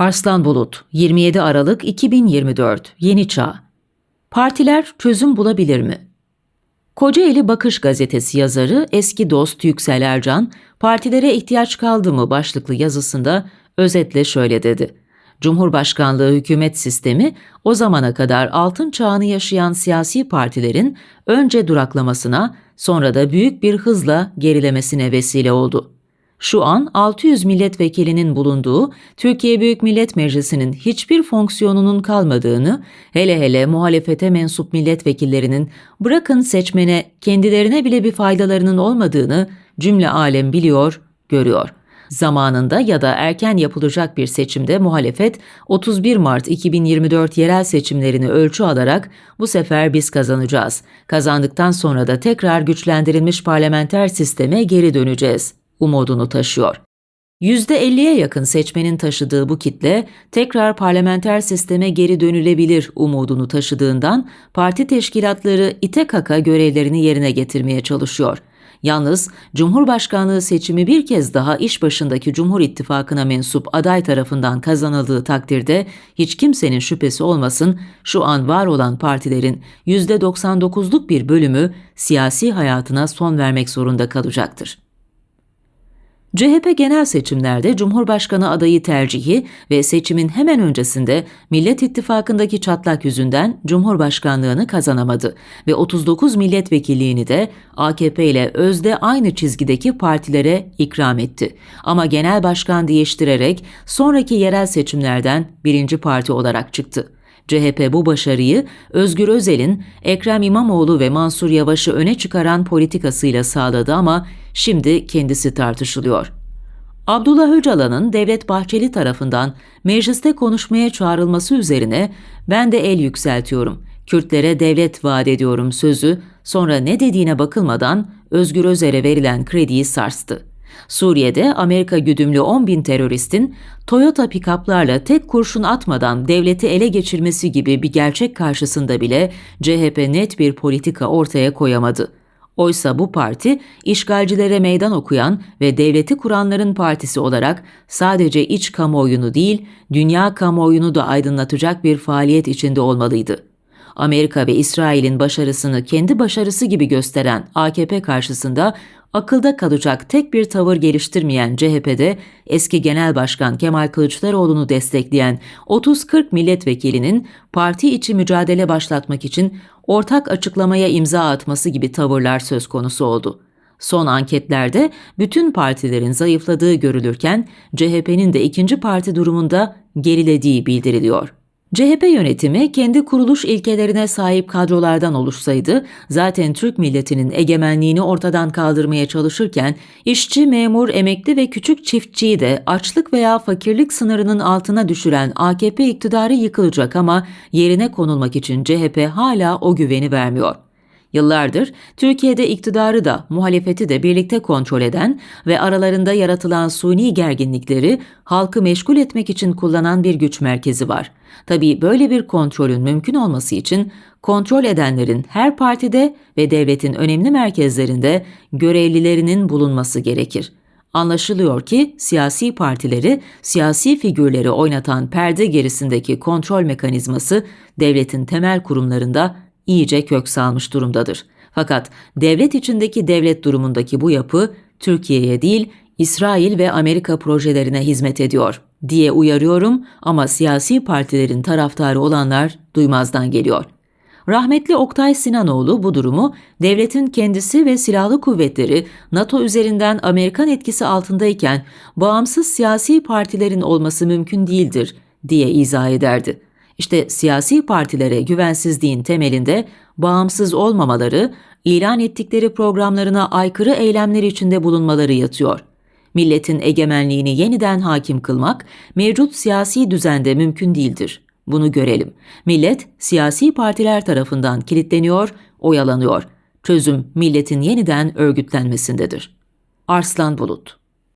Arslan Bulut, 27 Aralık 2024, Yeni Çağ. Partiler çözüm bulabilir mi? Kocaeli Bakış Gazetesi yazarı eski dost Yüksel Ercan, partilere ihtiyaç kaldı mı başlıklı yazısında özetle şöyle dedi. Cumhurbaşkanlığı hükümet sistemi o zamana kadar altın çağını yaşayan siyasi partilerin önce duraklamasına sonra da büyük bir hızla gerilemesine vesile oldu. Şu an 600 milletvekilinin bulunduğu Türkiye Büyük Millet Meclisi'nin hiçbir fonksiyonunun kalmadığını, hele hele muhalefete mensup milletvekillerinin bırakın seçmene kendilerine bile bir faydalarının olmadığını cümle alem biliyor, görüyor. Zamanında ya da erken yapılacak bir seçimde muhalefet 31 Mart 2024 yerel seçimlerini ölçü alarak bu sefer biz kazanacağız. Kazandıktan sonra da tekrar güçlendirilmiş parlamenter sisteme geri döneceğiz umudunu taşıyor. %50'ye yakın seçmenin taşıdığı bu kitle tekrar parlamenter sisteme geri dönülebilir umudunu taşıdığından parti teşkilatları ite kaka görevlerini yerine getirmeye çalışıyor. Yalnız Cumhurbaşkanlığı seçimi bir kez daha iş başındaki Cumhur İttifakı'na mensup aday tarafından kazanıldığı takdirde hiç kimsenin şüphesi olmasın şu an var olan partilerin %99'luk bir bölümü siyasi hayatına son vermek zorunda kalacaktır. CHP genel seçimlerde Cumhurbaşkanı adayı tercihi ve seçimin hemen öncesinde Millet İttifakı'ndaki çatlak yüzünden Cumhurbaşkanlığını kazanamadı ve 39 milletvekilliğini de AKP ile özde aynı çizgideki partilere ikram etti. Ama genel başkan değiştirerek sonraki yerel seçimlerden birinci parti olarak çıktı. CHP bu başarıyı Özgür Özel'in Ekrem İmamoğlu ve Mansur Yavaş'ı öne çıkaran politikasıyla sağladı ama şimdi kendisi tartışılıyor. Abdullah Öcalan'ın Devlet Bahçeli tarafından mecliste konuşmaya çağrılması üzerine ben de el yükseltiyorum. Kürtlere devlet vaat ediyorum sözü sonra ne dediğine bakılmadan Özgür Özel'e verilen krediyi sarstı. Suriye'de Amerika güdümlü 10 bin teröristin Toyota pikaplarla tek kurşun atmadan devleti ele geçirmesi gibi bir gerçek karşısında bile CHP net bir politika ortaya koyamadı. Oysa bu parti işgalcilere meydan okuyan ve devleti kuranların partisi olarak sadece iç kamuoyunu değil, dünya kamuoyunu da aydınlatacak bir faaliyet içinde olmalıydı. Amerika ve İsrail'in başarısını kendi başarısı gibi gösteren AKP karşısında akılda kalacak tek bir tavır geliştirmeyen CHP'de eski Genel Başkan Kemal Kılıçdaroğlu'nu destekleyen 30-40 milletvekilinin parti içi mücadele başlatmak için ortak açıklamaya imza atması gibi tavırlar söz konusu oldu. Son anketlerde bütün partilerin zayıfladığı görülürken CHP'nin de ikinci parti durumunda gerilediği bildiriliyor. CHP yönetimi kendi kuruluş ilkelerine sahip kadrolardan oluşsaydı zaten Türk milletinin egemenliğini ortadan kaldırmaya çalışırken işçi, memur, emekli ve küçük çiftçiyi de açlık veya fakirlik sınırının altına düşüren AKP iktidarı yıkılacak ama yerine konulmak için CHP hala o güveni vermiyor. Yıllardır Türkiye'de iktidarı da muhalefeti de birlikte kontrol eden ve aralarında yaratılan suni gerginlikleri halkı meşgul etmek için kullanan bir güç merkezi var. Tabii böyle bir kontrolün mümkün olması için kontrol edenlerin her partide ve devletin önemli merkezlerinde görevlilerinin bulunması gerekir. Anlaşılıyor ki siyasi partileri, siyasi figürleri oynatan perde gerisindeki kontrol mekanizması devletin temel kurumlarında iyice kök salmış durumdadır. Fakat devlet içindeki devlet durumundaki bu yapı Türkiye'ye değil İsrail ve Amerika projelerine hizmet ediyor diye uyarıyorum ama siyasi partilerin taraftarı olanlar duymazdan geliyor. Rahmetli Oktay Sinanoğlu bu durumu devletin kendisi ve silahlı kuvvetleri NATO üzerinden Amerikan etkisi altındayken bağımsız siyasi partilerin olması mümkün değildir diye izah ederdi. İşte siyasi partilere güvensizliğin temelinde bağımsız olmamaları, ilan ettikleri programlarına aykırı eylemler içinde bulunmaları yatıyor. Milletin egemenliğini yeniden hakim kılmak mevcut siyasi düzende mümkün değildir. Bunu görelim. Millet siyasi partiler tarafından kilitleniyor, oyalanıyor. Çözüm milletin yeniden örgütlenmesindedir. Arslan Bulut